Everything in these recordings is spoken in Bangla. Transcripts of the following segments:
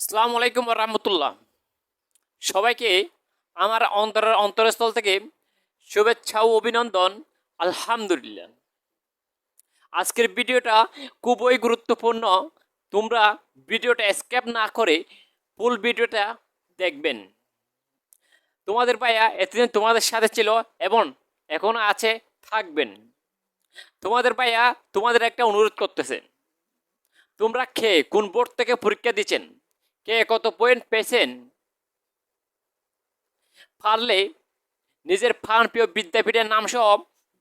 আসসালামু আলাইকুম রহমতুল্লাহ। সবাইকে আমার অন্তরের অন্তরস্থল থেকে শুভেচ্ছা ও অভিনন্দন, আলহামদুলিল্লাহ। আজকের ভিডিওটা খুবই গুরুত্বপূর্ণ। তোমরা ভিডিওটা স্ক্যাপ না করে ফুল ভিডিওটা দেখবেন। তোমাদের ভাইয়া এতদিন তোমাদের সাথে ছিল এবং এখনও আছে, থাকবেন। তোমাদের ভাইয়া তোমাদের একটা অনুরোধ করতেছে। তোমরা খেয়ে কোন বোর্ড থেকে পরীক্ষা দিচ্ছেন? কে কত পয়েন্ট পেয়েছেন? পারলে নিজের ফান প্রিয় বিদ্যাপীঠের নাম সহ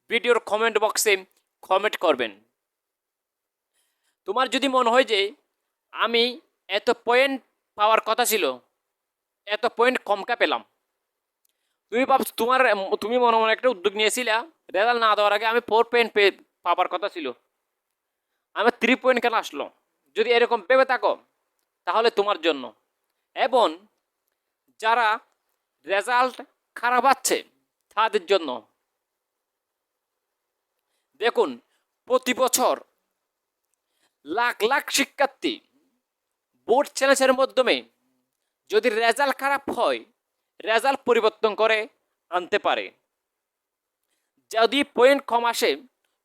ভিডিওর কমেন্ট বক্সে কমেন্ট করবেন। তোমার যদি মনে হয় যে আমি এত পয়েন্ট পাওয়ার কথা ছিল, এত পয়েন্ট কমকা পেলাম। তুমি ভাব, তোমার, তুমি মনে মনে একটা উদ্যোগ নিয়েছিলে রেজাল্ট না দেওয়ার আগে আমি ফোর পয়েন্ট পেয়ে পাওয়ার কথা ছিল। আমি থ্রি পয়েন্ট কেন আসলো? যদি এরকম ভেবে থাকো। তাহলে তোমার জন্য। এবং যারা রেজাল্ট খারাপ আছে, তাদের জন্য। দেখুন, প্রতি বছর লাখ লাখ শিক্ষার্থী বোর্ড চ্যালেঞ্জের মাধ্যমে যদি রেজাল্ট খারাপ হয় রেজাল্ট পরিবর্তন করে আনতে পারে। যদি পয়েন্ট কম আসে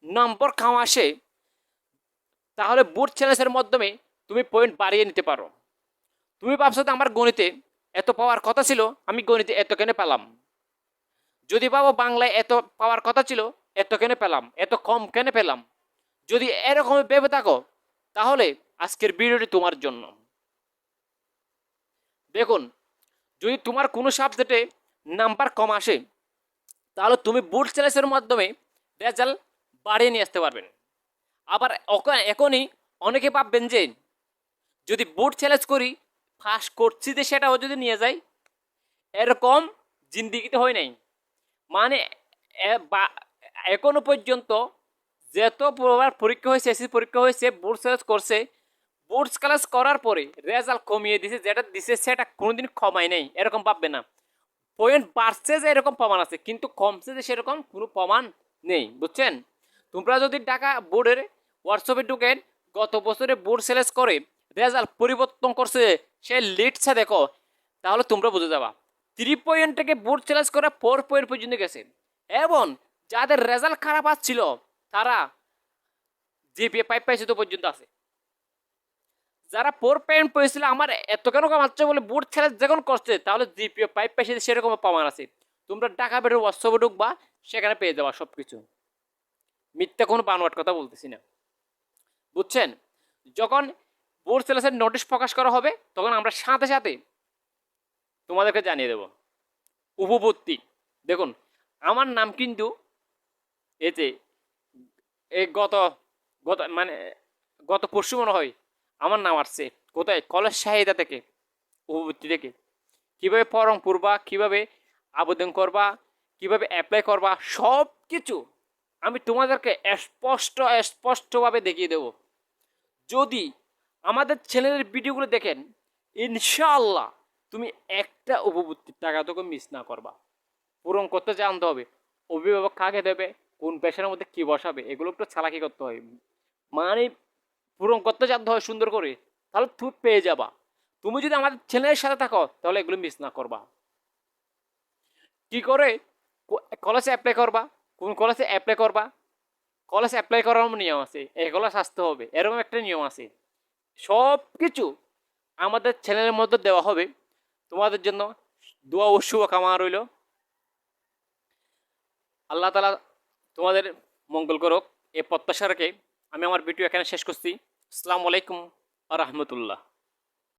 নম্বর কম আসে, তাহলে বোর্ড চ্যালেঞ্জের মাধ্যমে তুমি পয়েন্ট বাড়িয়ে নিতে পারো। তুমি ভাবছ আমার গণিতে এত পাওয়ার কথা ছিল, আমি গণিতে এত কেন পেলাম? যদি ভাবো বাংলায় এত পাওয়ার কথা ছিল, এত কেন পেলাম, এত কম কেন পেলাম? যদি এরকম ভেবে থাকো, তাহলে আজকের ভিডিওটি তোমার জন্য। দেখুন, যদি তোমার কোনো সাবজেক্টে নাম্বার কম আসে, তাহলে তুমি বোর্ড চ্যালেঞ্জের মাধ্যমে রেজাল্ট বাড়িয়ে নিয়ে আসতে পারবেন। আবার এখনই অনেকে ভাববেন যে, যদি বোর্ড চ্যালেঞ্জ করি ফার্স্ট করছি যে সেটাও যদি নিয়ে যাই, এরকম জিন্দিগিতে হয় নাই। মানে এখনও পর্যন্ত যত পরীক্ষা হয়েছে এসি পরীক্ষা হয়েছে, বোর্ড চ্যালেঞ্জ করছে, বোর্ড ক্লাস করার পরে রেজাল্ট কমিয়ে দিছে, যেটা দিছে সেটা কোনোদিন কমায় নেই, এরকম ভাববে না। পয়েন্ট বাড়ছে যে এরকম প্রমাণ আছে, কিন্তু কমছে যে সেরকম কোনো প্রমাণ নেই, বুঝছেন? তোমরা যদি টাকা বোর্ডের হোয়াটসঅ্যাপে ঢুকেন, গত বছরে বোর্ড সেলেস করে রেজাল্ট পরিবর্তন করছে, সে লিডছে দেখো। তাহলে তোমরা বুঝে যাবা। থ্রি পয়েন্ট থেকে বোর্ড চ্যালেঞ্জ করে ফোর পয়েন্ট পর্যন্ত গেছে। এবং যাদের রেজাল্ট খারাপ আসছিল, তারা জিপিএ পাইপ পাইছে তো পর্যন্ত আছে। যারা ফোর পয়েন্ট পেয়েছিল, আমার এত কেন কমাচ্ছে বলে বোর্ড ছেলে যখন করছে, তাহলে জিপিএ পাইপ পাইছে সেরকম প্রমাণ আছে। তোমরা টাকা বেরো হোয়াটসঅ্যাপে ঢুকবা, সেখানে পেয়ে যাবা সব কিছু মিথ্যা কোনো বানোয়াট কথা বলতেছি না। বুঝছেন? যখন বোর্ড সেলেসের নোটিশ প্রকাশ করা হবে, তখন আমরা সাথে সাথে তোমাদেরকে জানিয়ে দেব। উপপত্তি দেখুন, আমার নাম কিন্তু যে এই গত গত মানে গত পরশু মনে হয়, আমার নাম আসছে। কোথায়? কলেজ শাহিদা থেকে উপবৃত্তি থেকে। কীভাবে ফর্ম পূর্বা, কীভাবে আবেদন করবা, কীভাবে অ্যাপ্লাই করবা সব কিছু আমি তোমাদেরকে স্পষ্ট, স্পষ্টভাবে দেখিয়ে দেব। যদি আমাদের চ্যানেলের ভিডিওগুলো দেখেন, ইনশাআল্লাহ তুমি একটা উপবৃত্তির টাকা তোকে মিস না করবা। পূরণ করতে জানতে হবে, অভিভাবক কাকে দেবে, কোন পেশার মধ্যে কী বসাবে, এগুলো একটু চালাকি করতে হয় মানে পূরণ করতে জানতে হয় সুন্দর করে, তাহলে তুমি পেয়ে যাবা। তুমি যদি আমাদের ছেলের সাথে থাকো, তাহলে এগুলো মিস না করবা। কি করে? কলেজে অ্যাপ্লাই করবা, কোন কলেজে অ্যাপ্লাই করবা? কলেজ অ্যাপ্লাই করার নিয়ম আছে, এগুলো আসতে হবে, এরকম একটা নিয়ম আছে। সব কিছু আমাদের চ্যানেলের মধ্যে দেওয়া হবে। তোমাদের জন্য দোয়া ও শুভ কামনা রইল। আল্লাহ তালা তোমাদের মঙ্গল করুক। এ প্রত্যাশা রেখে আমি আমার ভিডিও এখানে শেষ করছি। আসসালামু আলাইকুম আ রহমতুল্লাহ।